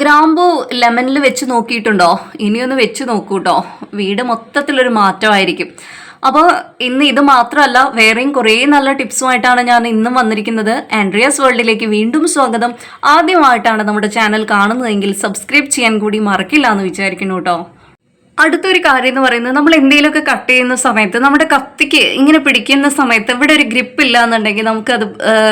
ഗ്രാമ്പു ലെമണിൽ വെച്ച് നോക്കിയിട്ടുണ്ടോ? ഇനിയൊന്ന് വെച്ച് നോക്കൂട്ടോ. വീട് മൊത്തത്തിലൊരു മാറ്റമായിരിക്കും. അപ്പോൾ ഇന്ന് ഇത് മാത്രമല്ല വേറെയും കുറേ നല്ല ടിപ്സുമായിട്ടാണ് ഞാൻ ഇന്നും വന്നിരിക്കുന്നത്. ആൻഡ്രിയാസ് വേൾഡിലേക്ക് വീണ്ടും സ്വാഗതം. ആദ്യമായിട്ടാണ് നമ്മുടെ ചാനൽ കാണുന്നതെങ്കിൽ സബ്സ്ക്രൈബ് ചെയ്യാൻ കൂടി മറക്കില്ല എന്ന് വിചാരിക്കുന്നു കേട്ടോ. അടുത്തൊരു കാര്യം എന്ന് പറയുന്നത് നമ്മൾ എന്തെങ്കിലുമൊക്കെ കട്ട് ചെയ്യുന്ന സമയത്ത് നമ്മുടെ കത്തിക്ക് ഇങ്ങനെ പിടിക്കുന്ന സമയത്ത് ഇവിടെ ഒരു ഗ്രിപ്പ് ഇല്ല എന്നുണ്ടെങ്കിൽ നമുക്ക് അത്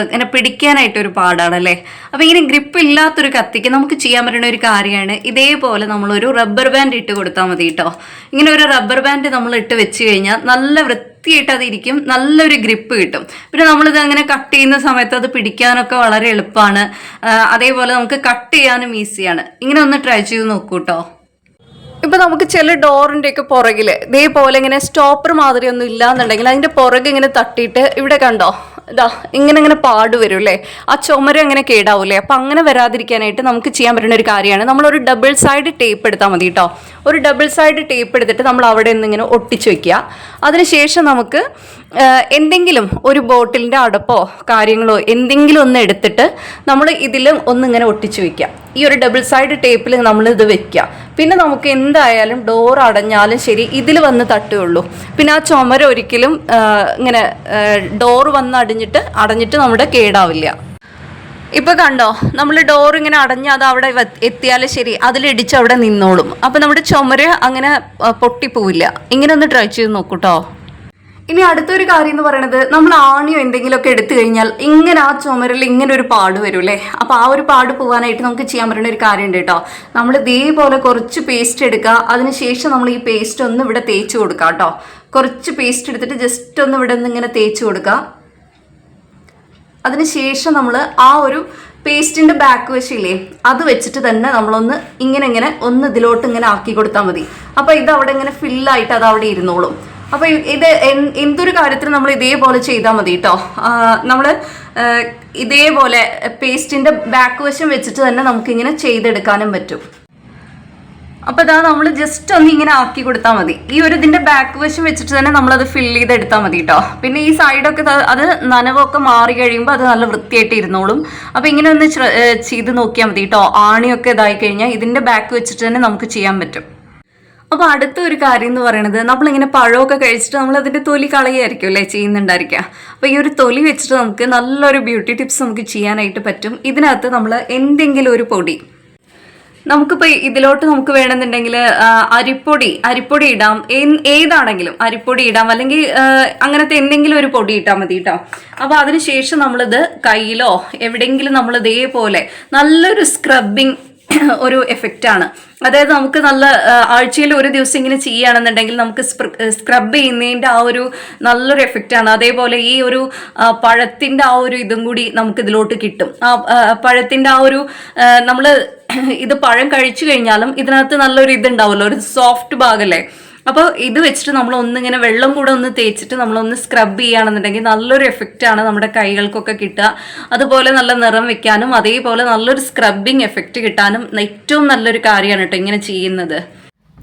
ഇങ്ങനെ പിടിക്കാനായിട്ട് ഒരു പാടാണ് അല്ലേ? അപ്പോൾ ഇങ്ങനെ ഗ്രിപ്പ് ഇല്ലാത്തൊരു കത്തിക്ക് നമുക്ക് ചെയ്യാൻ പറ്റുന്ന ഒരു കാര്യമാണ് ഇതേപോലെ നമ്മളൊരു റബ്ബർ ബാൻഡ് ഇട്ട് കൊടുത്താൽ മതി കേട്ടോ ഇങ്ങനെ ഒരു റബ്ബർ ബാൻഡ് നമ്മൾ ഇട്ട് വെച്ച് കഴിഞ്ഞാൽ നല്ല വൃത്തിയായിട്ട് അതിരിക്കും നല്ലൊരു ഗ്രിപ്പ് കിട്ടും. പിന്നെ നമ്മളിത് അങ്ങനെ കട്ട് ചെയ്യുന്ന സമയത്ത് അത് പിടിക്കാനൊക്കെ വളരെ എളുപ്പമാണ് അതേപോലെ നമുക്ക് കട്ട് ചെയ്യാനും ഈസിയാണ് ഇങ്ങനെ ഒന്ന് ട്രൈ ചെയ്ത് നോക്കൂ കേട്ടോ ഇപ്പൊ നമുക്ക് ചില ഡോറിന്റെ ഒക്കെ പുറകിൽ ഇതേപോലെ ഇങ്ങനെ സ്റ്റോപ്പർ മാതിരി ഒന്നും ഇല്ലാന്നുണ്ടെങ്കിൽ അതിന്റെ പുറകെ ഇങ്ങനെ തട്ടിയിട്ട് ഇവിടെ കണ്ടോ? ഇതാ ഇങ്ങനെ ഇങ്ങനെ പാട് വരും അല്ലേ? ആ ചുമര അങ്ങനെ കേടാവൂലേ അപ്പൊ അങ്ങനെ വരാതിരിക്കാനായിട്ട് നമുക്ക് ചെയ്യാൻ പറ്റുന്ന ഒരു കാര്യമാണ്. നമ്മൾ ഒരു ഡബിൾ സൈഡ് ടേപ്പ് എടുത്താൽ മതി കേട്ടോ ഒരു ഡബിൾ സൈഡ് ടേപ്പ് എടുത്തിട്ട് നമ്മൾ അവിടെ നിന്ന് ഇങ്ങനെ ഒട്ടിച്ചു വെക്കുക. അതിനുശേഷം നമുക്ക് എന്തെങ്കിലും ഒരു ബോട്ടിലിന്റെ അടപ്പോ കാര്യങ്ങളോ എന്തെങ്കിലും ഒന്ന് എടുത്തിട്ട് നമ്മൾ ഇതിലും ഒന്നിങ്ങനെ ഒട്ടിച്ചു വെക്കുക. ഈ ഒരു ഡബിൾ സൈഡ് ടേപ്പിൽ നമ്മൾ ഇത് വെക്കുക. പിന്നെ നമുക്ക് എന്തായാലും ഡോർ അടഞ്ഞാലും ശരി ഇതിൽ വന്ന് തട്ടുകയുള്ളൂ. പിന്നെ ആ ചുമര ഒരിക്കലും ഇങ്ങനെ ഡോർ വന്ന് അടിഞ്ഞിട്ട് അടഞ്ഞിട്ട് നമ്മുടെ കേടാവില്ല. ഇപ്പൊ കണ്ടോ നമ്മൾ ഡോർ ഇങ്ങനെ അടഞ്ഞ് അത് അവിടെ എത്തിയാലും ശരി അതിലിടിച്ച് അവിടെ നിന്നോളും. അപ്പൊ നമ്മുടെ ചുമര് അങ്ങനെ പൊട്ടിപ്പോവില്ല. ഇങ്ങനെ ഒന്ന് ട്രൈ ചെയ്ത് നോക്കൂട്ടോ ഇനി അടുത്തൊരു കാര്യം എന്ന് പറയുന്നത് നമ്മൾ ആണിയോ എന്തെങ്കിലുമൊക്കെ എടുത്തു കഴിഞ്ഞാൽ ഇങ്ങനെ ആ ചുമരിൽ ഇങ്ങനെ ഒരു പാട് വരും അല്ലേ അപ്പോൾ ആ ഒരു പാട് പോകാനായിട്ട് നമുക്ക് ചെയ്യാൻ പറ്റുന്ന ഒരു കാര്യം ഉണ്ട് കേട്ടോ. നമ്മൾ ഇതേപോലെ കുറച്ച് പേസ്റ്റ് എടുക്കുക അതിനുശേഷം നമ്മൾ ഈ പേസ്റ്റ് ഒന്ന് ഇവിടെ തേച്ച് കൊടുക്കുക കേട്ടോ. കുറച്ച് പേസ്റ്റ് എടുത്തിട്ട് ജസ്റ്റ് ഒന്ന് ഇവിടെ നിന്ന് ഇങ്ങനെ തേച്ച് കൊടുക്കുക. അതിനുശേഷം നമ്മൾ ആ ഒരു പേസ്റ്റിന്റെ ബാക്ക് വശയില്ലേ അത് വെച്ചിട്ട് തന്നെ നമ്മളൊന്ന് ഇങ്ങനെ ഇങ്ങനെ ഒന്ന് ഇതിലോട്ട് ഇങ്ങനെ ആക്കി കൊടുത്താൽ മതി. അപ്പോൾ ഇത് അവിടെ ഇങ്ങനെ ഫില്ലായിട്ട് അത് അവിടെ ഇരുന്നോളും. അപ്പോൾ ഇത് എന്തൊരു കാര്യത്തിൽ നമ്മൾ ഇതേപോലെ ചെയ്താൽ മതി കേട്ടോ നമ്മൾ ഇതേപോലെ പേസ്റ്റിന്റെ ബാക്ക് വശം വെച്ചിട്ട് തന്നെ നമുക്ക് നമുക്കിങ്ങനെ ചെയ്തെടുക്കാനും പറ്റും. അപ്പൊ ഇതാ നമ്മൾ ജസ്റ്റ് ഒന്ന് ഇങ്ങനെ ആക്കി കൊടുത്താൽ മതി. ഈ ഒരു ഇതിന്റെ ബാക്ക് വശം വെച്ചിട്ട് തന്നെ നമ്മൾ അത് ഫില്ല് ചെയ്ത് എടുത്താൽ മതി കേട്ടോ പിന്നെ ഈ സൈഡൊക്കെ അത് നനവൊക്കെ മാറി കഴിയുമ്പോൾ അത് നല്ല വൃത്തിയായിട്ട് ഇരുന്നോളും. അപ്പൊ ഇങ്ങനെ ഒന്ന് ചെയ്ത് നോക്കിയാൽ മതി കേട്ടോ ആണിയൊക്കെ ഇതായി കഴിഞ്ഞാൽ ഇതിന്റെ ബാക്ക് വെച്ചിട്ട് തന്നെ നമുക്ക് ചെയ്യാൻ പറ്റും. അപ്പൊ അടുത്ത ഒരു കാര്യം എന്ന് പറയുന്നത് നമ്മളിങ്ങനെ പഴമൊക്കെ കഴിച്ചിട്ട് നമ്മൾ അതിന്റെ തൊലി കളയായിരിക്കും അല്ലേ ചെയ്യുന്നുണ്ടായിരിക്കുക അപ്പൊ ഈ ഒരു തൊലി വെച്ചിട്ട് നമുക്ക് നല്ലൊരു ബ്യൂട്ടി ടിപ്സ് നമുക്ക് ചെയ്യാനായിട്ട് പറ്റും. ഇതിനകത്ത് നമ്മൾ എന്തെങ്കിലും ഒരു പൊടി. നമുക്കിപ്പോൾ ഇതിലോട്ട് നമുക്ക് വേണമെന്നുണ്ടെങ്കിൽ അരിപ്പൊടി അരിപ്പൊടി ഇടാം. ഏതാണെങ്കിലും അരിപ്പൊടി ഇടാം. അല്ലെങ്കിൽ അങ്ങനത്തെ എന്തെങ്കിലും ഒരു പൊടി ഇട്ടാൽ മതി കേട്ടോ അപ്പോൾ അതിനുശേഷം നമ്മളിത് കയ്യിലോ എവിടെയെങ്കിലും നമ്മൾ ഇതേപോലെ നല്ലൊരു സ്ക്രബിങ് ഒരു എഫക്റ്റാണ് അതായത് നമുക്ക് നല്ല ആഴ്ചയിൽ ഒരു ദിവസം ഇങ്ങനെ ചെയ്യുകയാണെന്നുണ്ടെങ്കിൽ നമുക്ക് സ്ക്രബ് ചെയ്യുന്നതിന്റെ ആ ഒരു നല്ലൊരു എഫക്റ്റ് ആണ്. അതേപോലെ ഈ ഒരു പഴത്തിന്റെ ആ ഒരു ഇതും കൂടി നമുക്ക് ഇതിലോട്ട് കിട്ടും. ആ, പഴത്തിന്റെ ആ ഒരു നമ്മൾ ഇത് പഴം കഴിച്ചു കഴിഞ്ഞാലും ഇതിനകത്ത് നല്ലൊരു ഇതുണ്ടാവുമല്ലോ ഒരു സോഫ്റ്റ് ഭാഗമല്ലേ അപ്പോൾ ഇത് വെച്ചിട്ട് നമ്മൾ ഒന്നിങ്ങനെ വെള്ളം കൂടെ ഒന്ന് തേച്ചിട്ട് നമ്മളൊന്ന് സ്ക്രബ് ചെയ്യുകയാണെന്നുണ്ടെങ്കിൽ നല്ലൊരു എഫക്റ്റ് ആണ് നമ്മുടെ കൈകൾക്കൊക്കെ കിട്ടുക. അതുപോലെ നല്ല നിറം വെക്കാനും അതേപോലെ നല്ലൊരു സ്ക്രബിങ് എഫക്റ്റ് കിട്ടാനും ഏറ്റവും നല്ലൊരു കാര്യമാണ് കേട്ടോ ഇങ്ങനെ ചെയ്യുന്നത്.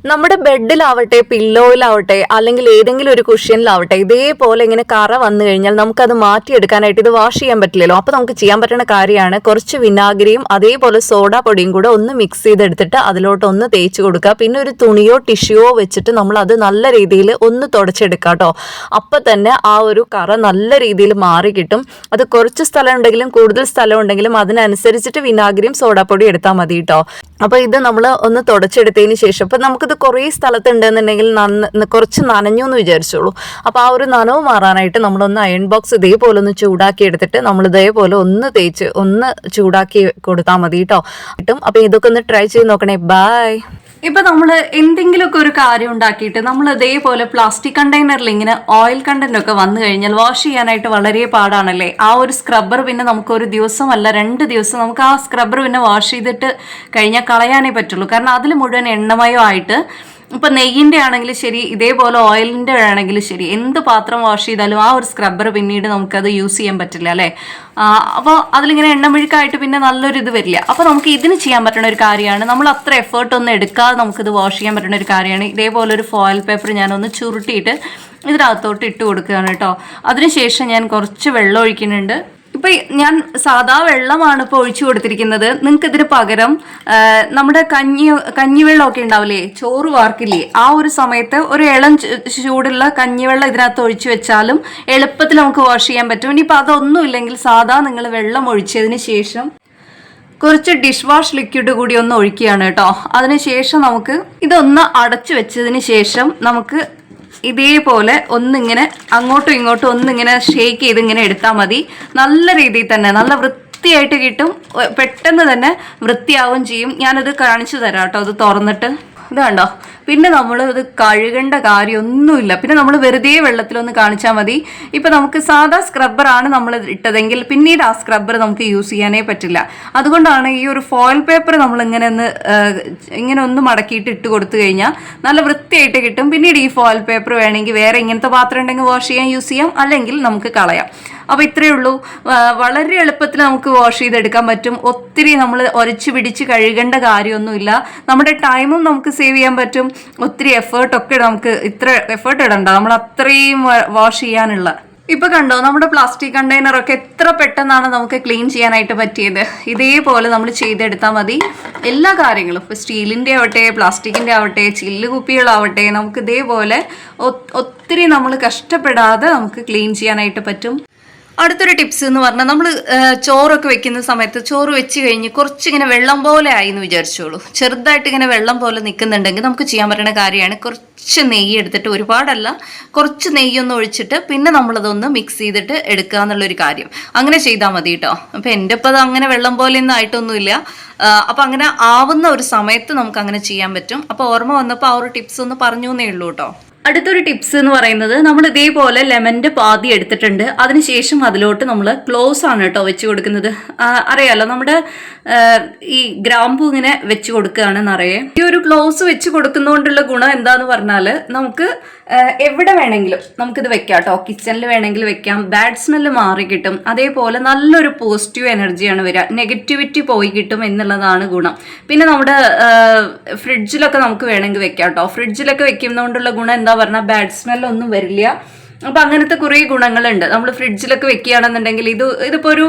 നമ്മുടെ ബെഡിലാവട്ടെ പില്ലോയിലാവട്ടെ അല്ലെങ്കിൽ ഏതെങ്കിലും ഒരു കുഷ്യനിലാവട്ടെ ഇതേപോലെ ഇങ്ങനെ കറ വന്നു കഴിഞ്ഞാൽ നമുക്കത് മാറ്റിയെടുക്കാനായിട്ട് ഇത് വാഷ് ചെയ്യാൻ പറ്റില്ലല്ലോ. അപ്പോൾ നമുക്ക് ചെയ്യാൻ പറ്റുന്ന കാര്യമാണ് കുറച്ച് വിനാഗിരിയും അതേപോലെ സോഡ പൊടിയും കൂടെ ഒന്ന് മിക്സ് ചെയ്തെടുത്തിട്ട് അതിലോട്ട് ഒന്ന് തേച്ച് കൊടുക്കുക. പിന്നെ ഒരു തുണിയോ ടിഷ്യൂയോ വെച്ചിട്ട് നമ്മൾ അത് നല്ല രീതിയിൽ ഒന്ന് തുടച്ചെടുക്കുക കേട്ടോ. അപ്പം തന്നെ ആ ഒരു കറ നല്ല രീതിയിൽ മാറി കിട്ടും. അത് കുറച്ച് സ്ഥലം ഉണ്ടെങ്കിലും കൂടുതൽ സ്ഥലം ഉണ്ടെങ്കിലും അതിനനുസരിച്ചിട്ട് വിനാഗിരിയും സോഡാപ്പൊടിയും എടുത്താൽ മതി കേട്ടോ. അപ്പോൾ ഇത് നമ്മൾ ഒന്ന് തുടച്ചെടുത്തതിന് ശേഷം ഇപ്പൊ നമുക്കിത് കുറേ സ്ഥലത്ത് ഉണ്ടെന്നുണ്ടെങ്കിൽ നന്ന കുറച്ച് നനഞ്ഞു എന്ന് വിചാരിച്ചോളൂ. അപ്പോൾ ആ ഒരു നനവ് മാറാനായിട്ട് നമ്മളൊന്ന് അയൺ ബോക്സ് ഇതേപോലെ ഒന്ന് ചൂടാക്കി എടുത്തിട്ട് നമ്മൾ ഇതേപോലെ ഒന്ന് തേച്ച് ഒന്ന് ചൂടാക്കി കൊടുത്താൽ മതി കേട്ടോ. കിട്ടും അപ്പോൾ ഇതൊക്കെ ഒന്ന് ട്രൈ ചെയ്ത് നോക്കണേ. ബൈ ഇപ്പൊ നമ്മൾ എന്തെങ്കിലുമൊക്കെ ഒരു കാര്യം ഉണ്ടാക്കിയിട്ട് നമ്മൾ ഇതേപോലെ പ്ലാസ്റ്റിക് കണ്ടെയ്നറിൽ ഇങ്ങനെ ഓയിൽ കണ്ടന്റ് ഒക്കെ വന്നു കഴിഞ്ഞാൽ വാഷ് ചെയ്യാനായിട്ട് വളരെ പാടാണല്ലേ? ആ ഒരു സ്ക്രബ്ബർ പിന്നെ നമുക്ക് ഒരു ദിവസമല്ല രണ്ട് ദിവസം നമുക്ക് ആ സ്ക്രബ്ബർ പിന്നെ വാഷ് ചെയ്തിട്ട് കഴിഞ്ഞാൽ കളയാനേ പറ്റുള്ളൂ. കാരണം അതിൽ മുഴുവൻ എണ്ണമയോ ആയിട്ട് ഇപ്പൊ നെയ്യിന്റെ ആണെങ്കിലും ശരി ഇതേപോലെ ഓയിലിന്റെ ആണെങ്കിലും ശരി എന്ത് പാത്രം വാഷ് ചെയ്താലും ആ ഒരു സ്ക്രബ്ബർ പിന്നീട് നമുക്കത് യൂസ് ചെയ്യാൻ പറ്റില്ല അല്ലേ? അപ്പോൾ അതിലിങ്ങനെ എണ്ണമെഴുക്കായിട്ട് പിന്നെ നല്ലൊരു ഇത് വരില്ല. അപ്പോൾ നമുക്ക് ഇതിന് ചെയ്യാൻ പറ്റുന്ന ഒരു കാര്യമാണ് നമ്മൾ അത്ര എഫേർട്ട് ഒന്നും എടുക്കാതെ നമുക്കിത് വാഷ് ചെയ്യാൻ പറ്റുന്ന ഒരു കാര്യമാണ്. ഇതേപോലെ ഒരു ഫോയിൽ പേപ്പർ ഞാനൊന്ന് ചുരുട്ടിയിട്ട് ഇതിനകത്തോട്ട് ഇട്ട് കൊടുക്കുകയാണ് കേട്ടോ. അതിനുശേഷം ഞാൻ കുറച്ച് വെള്ളം ഒഴിക്കുന്നുണ്ട്. ഇപ്പൊ ഞാൻ സാധാ വെള്ളമാണ് ഇപ്പോൾ ഒഴിച്ചു കൊടുത്തിരിക്കുന്നത്. നിങ്ങൾക്ക് ഇതിന് പകരം നമ്മുടെ കഞ്ഞി കഞ്ഞിവെള്ളമൊക്കെ ഉണ്ടാവില്ലേ? ചോറ് വാർക്കില്ലേ? ആ ഒരു സമയത്ത് ഒരു ഇളം ചൂടുള്ള കഞ്ഞിവെള്ളം ഇതിനകത്ത് ഒഴിച്ചു വെച്ചാലും എളുപ്പത്തിൽ നമുക്ക് വാഷ് ചെയ്യാൻ പറ്റും. ഇനിയിപ്പോൾ അതൊന്നും ഇല്ലെങ്കിൽ സാധാ നിങ്ങൾ വെള്ളം ഒഴിച്ചതിന് ശേഷം കുറച്ച് ഡിഷ് വാഷ് ലിക്വിഡ് കൂടി ഒന്ന് ഒഴിക്കുകയാണ് കേട്ടോ. അതിനുശേഷം നമുക്ക് ഇതൊന്ന് അടച്ചു വെച്ചതിന് ശേഷം നമുക്ക് ഇതേപോലെ ഒന്നിങ്ങനെ അങ്ങോട്ടും ഇങ്ങോട്ടും ഒന്നിങ്ങനെ ഷേക്ക് ചെയ്ത് ഇങ്ങനെ എടുത്താൽ മതി. നല്ല രീതിയിൽ തന്നെ നല്ല വൃത്തിയായിട്ട് കിട്ടും. പെട്ടെന്ന് തന്നെ വൃത്തിയാവുകയും ചെയ്യും. ഞാനത് കാണിച്ചു തരാം കേട്ടോ അത് തുറന്നിട്ട്. ഇത് കണ്ടോ പിന്നെ നമ്മൾ ഇത് കഴുകേണ്ട കാര്യമൊന്നുമില്ല. പിന്നെ നമ്മൾ വെറുതെ വെള്ളത്തിലൊന്ന് കാണിച്ചാൽ മതി. ഇപ്പം നമുക്ക് സാധാ സ്ക്രബ്ബറാണ് നമ്മൾ ഇട്ടതെങ്കിൽ പിന്നീട് ആ സ്ക്രബ്ബർ നമുക്ക് യൂസ് ചെയ്യാനേ പറ്റില്ല. അതുകൊണ്ടാണ് ഈ ഒരു ഫോയിൽ പേപ്പർ നമ്മൾ ഇങ്ങനെ ഒന്ന് ഇങ്ങനെ ഒന്ന് മടക്കിയിട്ട് ഇട്ട് കൊടുത്തു കഴിഞ്ഞാൽ നല്ല വൃത്തിയായിട്ട് കിട്ടും. പിന്നീട് ഈ ഫോയിൽ പേപ്പർ വേണമെങ്കിൽ വേറെ ഇങ്ങനത്തെ പാത്രം ഉണ്ടെങ്കിൽ വാഷ് ചെയ്യാൻ യൂസ് ചെയ്യാം അല്ലെങ്കിൽ നമുക്ക് കളയാം. അപ്പോൾ ഇത്രയേ ഉള്ളൂ. വളരെ എളുപ്പത്തിൽ നമുക്ക് വാഷ് ചെയ്തെടുക്കാൻ പറ്റും. ഒത്തിരി നമ്മൾ ഒരച്ച് പിടിച്ച് കഴുകേണ്ട കാര്യമൊന്നുമില്ല. നമ്മുടെ ടൈമും നമുക്ക് സേവ് ചെയ്യാൻ പറ്റും. ഒത്തിരി എഫേർട്ടൊക്കെ നമുക്ക് ഇത്ര എഫേർട്ട് ഇടണ്ട. നമ്മൾ അത്രയും വാഷ് ചെയ്യാനുള്ള. ഇപ്പൊ കണ്ടോ നമ്മുടെ പ്ലാസ്റ്റിക് കണ്ടെയ്നർ ഒക്കെ എത്ര പെട്ടെന്നാണ് നമുക്ക് ക്ലീൻ ചെയ്യാനായിട്ട് പറ്റിയത്. ഇതേപോലെ നമ്മൾ ചെയ്തെടുത്താൽ മതി. എല്ലാ കാര്യങ്ങളും. ഇപ്പൊ സ്റ്റീലിന്റെ ആവട്ടെ പ്ലാസ്റ്റിക്കിന്റെ ആവട്ടെ ചില്ല് കുപ്പികളാവട്ടെ നമുക്ക് ഇതേപോലെ ഒത്തിരി നമ്മൾ കഷ്ടപ്പെടാതെ നമുക്ക് ക്ലീൻ ചെയ്യാനായിട്ട് പറ്റും. അടുത്തൊരു ടിപ്സ് എന്ന് പറഞ്ഞാൽ നമ്മൾ ചോറൊക്കെ വെക്കുന്ന സമയത്ത് ചോറ് വെച്ച് കഴിഞ്ഞ് കുറച്ചിങ്ങനെ വെള്ളം പോലെ ആയി എന്ന് വിചാരിച്ചോളൂ. ചെറുതായിട്ട് ഇങ്ങനെ വെള്ളം പോലെ നിൽക്കുന്നുണ്ടെങ്കിൽ നമുക്ക് ചെയ്യാൻ പറ്റുന്ന കാര്യമാണ് കുറച്ച് നെയ്യ് എടുത്തിട്ട് ഒരുപാടല്ല കുറച്ച് നെയ്യൊന്ന് ഒഴിച്ചിട്ട് പിന്നെ നമ്മളതൊന്ന് മിക്സ് ചെയ്തിട്ട് എടുക്കുക എന്നുള്ളൊരു കാര്യം. അങ്ങനെ ചെയ്താൽ മതി കേട്ടോ അപ്പം എന്റെ ഇപ്പം അത് അങ്ങനെ വെള്ളം പോലെ ഒന്നും ആയിട്ടൊന്നുമില്ല. അപ്പം അങ്ങനെ ആവുന്ന ഒരു സമയത്ത് നമുക്ക് അങ്ങനെ ചെയ്യാൻ പറ്റും. അപ്പോൾ ഓർമ്മ വന്നപ്പോൾ ആ ഒരു ടിപ്സ് ഒന്ന് പറഞ്ഞു എന്നേ ഉള്ളൂ കേട്ടോ അടുത്തൊരു ടിപ്സ് എന്ന് പറയുന്നത് നമ്മൾ ഇതേപോലെ ലെമന്റെ പാതി എടുത്തിട്ടുണ്ട്. അതിനുശേഷം അതിലോട്ട് നമ്മൾ ക്ലോസ് ആണ് കേട്ടോ വെച്ച് കൊടുക്കുന്നത്. അറിയാലോ നമ്മുടെ ഈ ഗ്രാമ്പു ഇങ്ങനെ വെച്ച് കൊടുക്കുകയാണെന്ന് നിറയെ. ഈ ഒരു ക്ലോസ് വെച്ച് കൊടുക്കുന്നതുകൊണ്ടുള്ള ഗുണം എന്താന്ന് പറഞ്ഞാൽ നമുക്ക് എവിടെ വേണമെങ്കിലും നമുക്കിത് വെക്കാം കേട്ടോ. കിച്ചണിൽ വേണമെങ്കിൽ വെക്കാം. ബാഡ് സ്മെല്ല് മാറി കിട്ടും. അതേപോലെ നല്ലൊരു പോസിറ്റീവ് എനർജിയാണ് വരിക. നെഗറ്റിവിറ്റി പോയി കിട്ടും എന്നുള്ളതാണ് ഗുണം. പിന്നെ നമ്മുടെ ഫ്രിഡ്ജിലൊക്കെ നമുക്ക് വേണമെങ്കിൽ വെക്കാം കേട്ടോ. ഫ്രിഡ്ജിലൊക്കെ വെക്കുന്നതുകൊണ്ടുള്ള ഗുണം എന്താ പറഞ്ഞാൽ ബാഡ് സ്മെല്ലൊന്നും വരില്ല. അപ്പം അങ്ങനത്തെ കുറേ ഗുണങ്ങളുണ്ട്. നമ്മൾ ഫ്രിഡ്ജിലൊക്കെ വെക്കുകയാണെന്നുണ്ടെങ്കിൽ ഇത് ഇതിപ്പോൾ ഒരു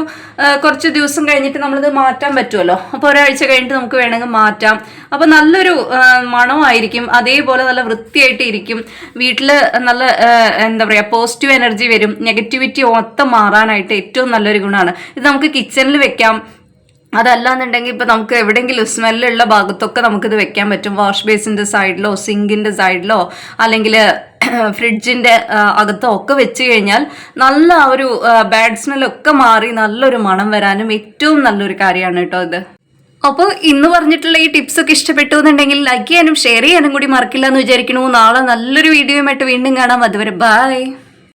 കുറച്ച് ദിവസം കഴിഞ്ഞിട്ട് നമ്മളിത് മാറ്റാൻ പറ്റുമല്ലോ അപ്പോൾ ഒരാഴ്ച കഴിഞ്ഞിട്ട് നമുക്ക് വേണമെങ്കിൽ മാറ്റാം. അപ്പോൾ നല്ലൊരു മണമായിരിക്കും. അതേപോലെ നല്ല വൃത്തിയായിട്ട് ഇരിക്കും. വീട്ടിൽ നല്ല എന്താ പറയുക പോസിറ്റീവ് എനർജി വരും. നെഗറ്റിവിറ്റി മൊത്തം മാറാനായിട്ട് ഏറ്റവും നല്ലൊരു ഗുണമാണ്. ഇത് നമുക്ക് കിച്ചണിൽ വെക്കാം. അതല്ലാന്നുണ്ടെങ്കിൽ ഇപ്പൊ നമുക്ക് എവിടെയെങ്കിലും സ്മെല്ലുള്ള ഭാഗത്തൊക്കെ നമുക്കിത് വെക്കാൻ പറ്റും. വാഷ് ബേസിന്റെ സൈഡിലോ സിങ്കിന്റെ സൈഡിലോ അല്ലെങ്കിൽ ഫ്രിഡ്ജിന്റെ അകത്തോ ഒക്കെ വെച്ച് കഴിഞ്ഞാൽ നല്ല ഒരു ബാഡ് സ്മെല്ലൊക്കെ മാറി നല്ലൊരു മണം വരാനും ഏറ്റവും നല്ലൊരു കാര്യമാണ് കേട്ടോ ഇത്. അപ്പോൾ ഇന്ന് പറഞ്ഞിട്ടുള്ള ഈ ടിപ്സ് ഒക്കെ ഇഷ്ടപ്പെട്ടു എന്നുണ്ടെങ്കിൽ ലൈക്ക് ചെയ്യാനും ഷെയർ ചെയ്യാനും കൂടി മറക്കില്ല എന്ന് വിചാരിക്കണു നാളെ നല്ലൊരു വീഡിയോയുമായിട്ട് വീണ്ടും കാണാം. അതുവരെ ബൈ